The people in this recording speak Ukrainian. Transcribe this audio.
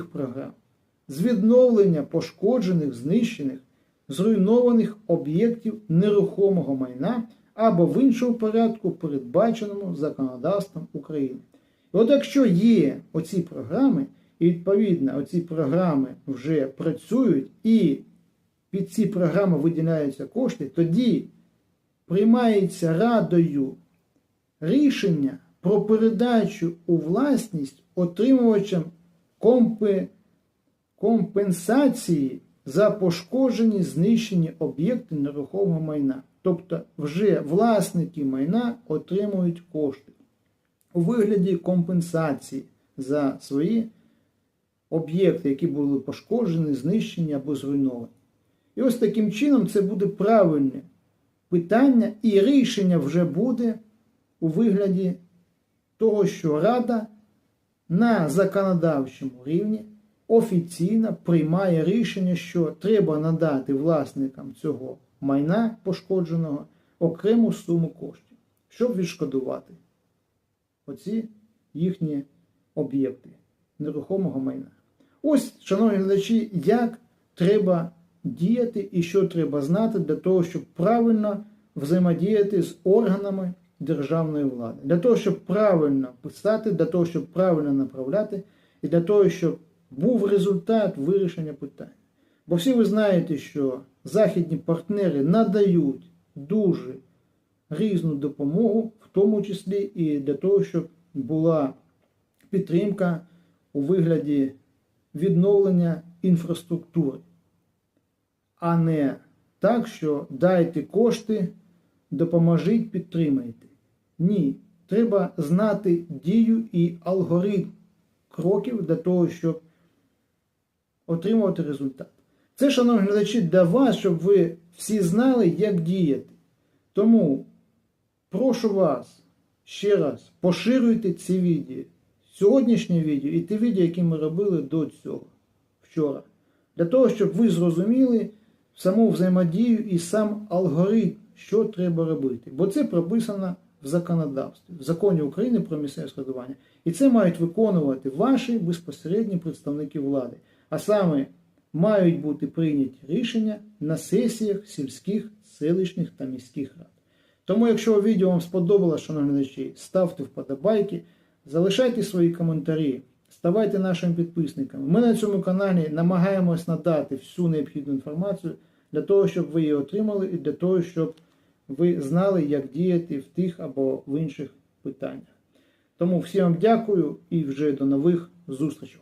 програм з відновлення пошкоджених, знищених, зруйнованих об'єктів нерухомого майна або в іншому порядку, передбаченому законодавством України. І от якщо є оці програми, і відповідно оці програми вже працюють, і під ці програми виділяються кошти, тоді приймається радою рішення про передачу у власність отримувачам компи- компенсації за пошкоджені знищені об'єкти нерухомого майна. Тобто вже власники майна отримують кошти у вигляді компенсації за свої об'єкти, які були пошкоджені, знищені або зруйновані. І ось таким чином це буде правильне питання, і рішення вже буде у вигляді того, що Рада на законодавчому рівні офіційно приймає рішення, що треба надати власникам цього майна пошкодженого окрему суму коштів, щоб відшкодувати оці їхні об'єкти нерухомого майна. Ось, шановні глядачі, як треба діяти і що треба знати для того, щоб правильно взаємодіяти з органами державної влади, для того, щоб правильно писати, для того, щоб правильно направляти, і для того, щоб був результат вирішення питань. Бо всі ви знаєте, що західні партнери надають дуже різну допомогу, в тому числі і для того, щоб була підтримка у вигляді відновлення інфраструктури, а не так, що дайте кошти, допоможіть, підтримайте. Ні, треба знати дію і алгоритм кроків для того, щоб отримувати результат. Це, шановні глядачі, для вас, щоб ви всі знали, як діяти. Тому прошу вас ще раз поширюйте ці відео. Сьогоднішнє відео і ті відео, які ми робили до цього вчора. Для того, щоб ви зрозуміли саму взаємодію і сам алгоритм, що треба робити. Бо це прописано в законодавстві, в законі України про місцеве складування. І це мають виконувати ваші безпосередні представники влади. А саме мають бути прийняті рішення на сесіях сільських, селищних та міських рад. Тому, якщо відео вам сподобалося, шановні глядачі, ставте вподобайки, залишайте свої коментарі, ставайте нашими підписниками. Ми на цьому каналі намагаємось надати всю необхідну інформацію для того, щоб ви її отримали, і для того, щоб ви знали, як діяти в тих або в інших питаннях. Тому всім вам дякую і вже до нових зустрічей.